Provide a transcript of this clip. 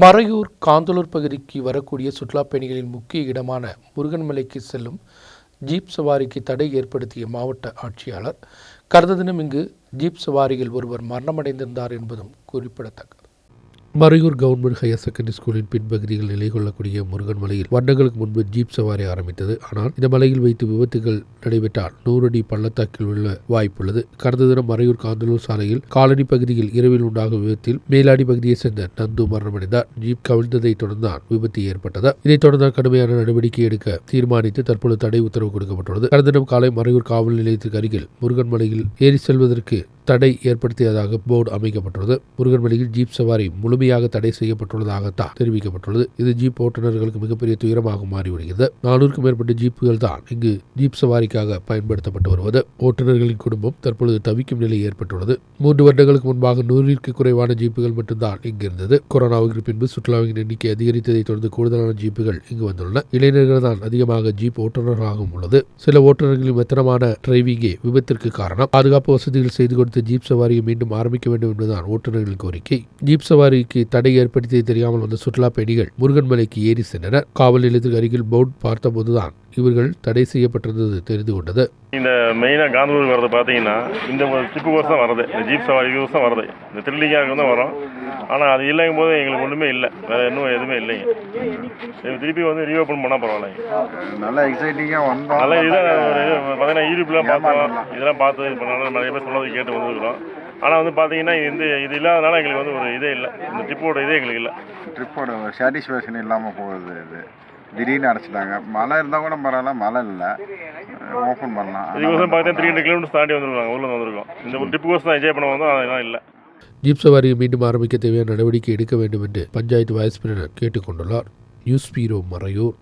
மறையூர் காந்தலூர் பகுதிக்கு வரக்கூடிய சுற்றுலாப் பயணிகளின் முக்கிய இடமான முருகன்மலைக்கு செல்லும் ஜீப் சவாரிக்கு தடை ஏற்படுத்திய மாவட்ட ஆட்சியாளர் கடந்த தினம் இங்கு ஜீப் சவாரியில் ஒருவர் மரணமடைந்திருந்தார் என்பதும் குறிப்பிடத்தக்கது. மறையூர் கவர்மெண்ட் ஹையர் செகண்டரி ஸ்கூலின் பின்பகுதியில் நிலை கொள்ளக்கூடிய முருகன் மலையில் வருடங்களுக்கு முன்பு ஜீப் சவாரி ஆரம்பித்தது. ஆனால் இந்த மலையில் வைத்து விபத்துகள் நடைபெற்றால் நூறு அடி பள்ளத்தாக்கில் உள்ள வாய்ப்புள்ளது. கடந்த தினம் மறையூர் காந்தலூர் சாலையில் காலனி பகுதியில் இரவில் உண்டாகும் விபத்தில் மேலாடி பகுதியைச் சேர்ந்த நந்து மரணமடைந்தார். ஜீப் கவிழ்ந்ததை தொடர்ந்தான் விபத்து ஏற்பட்டது. இதைத் தொடர்ந்து கடுமையான நடவடிக்கை எடுக்க தீர்மானித்து தற்போது தடை உத்தரவு கொடுக்கப்பட்டுள்ளது. கடந்த தினம் காலை மறையூர் காவல் நிலையத்திற்கு அருகில் முருகன் மலையில் ஏறி செல்வதற்கு தடை ஏற்படுத்தியதாக போர்டு அமைக்கப்பட்டுள்ளது. முருகன்மலையில் ஜீப் சவாரி முழுமையாக தடை செய்யப்பட்டுள்ளதாகத்தான் தெரிவிக்கப்பட்டுள்ளது. இது ஜீப் ஓட்டுநர்களுக்கு மிகப்பெரிய துயரமாக மாறி வருகிறது நானூறுக்கும் மேற்பட்ட ஜீப்புகள் தான் இங்கு ஜீப் சவாரிக்காக பயன்படுத்தப்பட்டு வருவது. ஓட்டுநர்களின் குடும்பம் தற்பொழுது தவிக்கும் நிலை ஏற்பட்டுள்ளது. மூன்று வருடங்களுக்கு முன்பாக நூறிற்கு குறைவான ஜீப்புகள் மட்டும்தான் இங்கு இருந்தது. கொரோனாவுக்கு பின்பு சுற்றுலாவின் எண்ணிக்கை அதிகரித்ததை தொடர்ந்து கூடுதலான ஜீப்புகள் இங்கு வந்துள்ளன. இளைஞர்கள் தான் அதிகமாக ஜீப் ஓட்டுநர்களாகவும் உள்ளது. சில ஓட்டுநர்களின் மெத்தனமான டிரைவிங்கே விபத்திற்கு காரணம். பாதுகாப்பு வசதிகள் செய்து கொடுத்த ஜீப் சவாரியை மீண்டும் ஆரம்பிக்க வேண்டும் என்பதுதான் ஓட்டுநர்களின் கோரிக்கை. ஜீப் சவாரிக்கு தடை ஏற்படுத்தியது தெரியாமல் வந்த சுற்றுலா பயணிகள் முருகன் மலைக்கு ஏறி சென்றனர். காவல் நிலையத்துக்கு அருகில் போர்டு பார்த்தபோதுதான் இவர்கள் தடை செய்யப்பட்டிருந்தது தெரிந்து கொண்டது. இந்த மெயினாக காந்தூருக்கு வரது பார்த்தீங்கன்னா இந்த ட்ரிப்பு கோர்ஸ் தான் வருது. இந்த ஜீப் சவாரி கோர்ஸ் தான் வருது. இந்த த்ரில்லிங்காக தான் வரும். ஆனால் அது இல்லைங்கும் போது எங்களுக்கு ஒன்றுமே இல்லை. வேறு இன்னும் எதுவுமே இல்லைங்க. திருப்பி வந்து ரீஓப்பன் பண்ணால் பரவாயில்லைங்க. நல்லா எக்ஸைட்டிங்காக வந்தோம். நல்லா இதுதான் பார்த்தீங்கன்னா யூடியூப்லாம் பார்த்தோம். இதெல்லாம் பார்த்து இப்போ நல்லா நிறைய பேர் சொன்னது கேட்டு வந்துருக்குறோம் ஆனால் வந்து பார்த்தீங்கன்னா இது இது இல்லாதனால எங்களுக்கு வந்து ஒரு இதே இல்லை. இந்த ட்ரிப்போட இதே எங்களுக்கு இல்லை. ட்ரிப்போட சாட்டிஸ்ஃபேக்ஷன் இல்லாமல் போகுது இது. திடீர்னு அடைச்சிட்டாங்க. மழை இருந்தால் கூட பரவாயில்ல மழை இல்லை. ஓப்பன் பண்ணலாம். இதுக்கோசம் பார்த்தீங்கன்னா த்ரீ ஹண்ட்ரட் கிலோமீட்டர்ஸ் தாண்டி வந்துருக்காங்க ஊரில் வந்திருக்கோம். இந்த ஒரு ட்ரிப் கோர்ஸ் தான் என்ஜாய் பண்ண வந்தோம் அதெல்லாம் இல்லை. ஜீப் சவாரியை மீண்டும் ஆரம்பிக்க தேவையான நடவடிக்கை எடுக்க வேண்டும் என்று பஞ்சாயத்து வைஸ் பிரசிடன்ட் கேட்டுக்கொண்டுள்ளார். News bureau Marayur.